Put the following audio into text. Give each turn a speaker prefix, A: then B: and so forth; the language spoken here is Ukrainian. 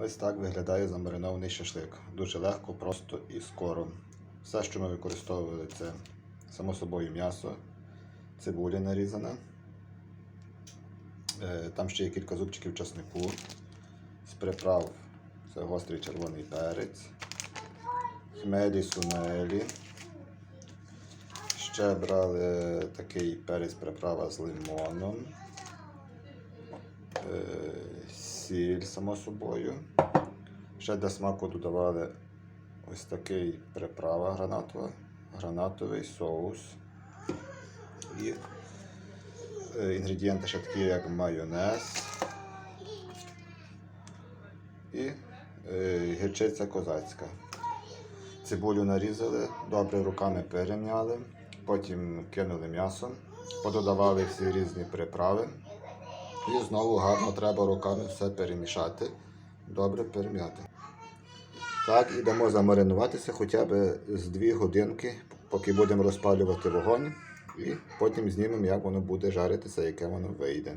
A: Ось так виглядає замаринований шашлик. Дуже легко, просто і скоро. Все, що ми використовували, це само собою м'ясо, цибуля нарізана. Е, Там ще є кілька зубчиків часнику. З приправ це гострий червоний перець, хмелі сунелі. Ще брали такий перець приправа з лимоном. Сіль, само собою. Ще для смаку додавали ось такий приправа гранатова, гранатовий соус. І е, інгредієнти ще такі, як майонез і е, гірчиця козацька. Цибулю нарізали, добре руками перем'яли, потім кинули м'ясо, пододавали всі різні приправи. І знову гарно треба руками все перемішати, добре перем'яти. Так, і замаринуватися хоча б з 2 годинки, поки будемо розпалювати вогонь, і потім знімемо, як воно буде жаритися, яке воно вийде.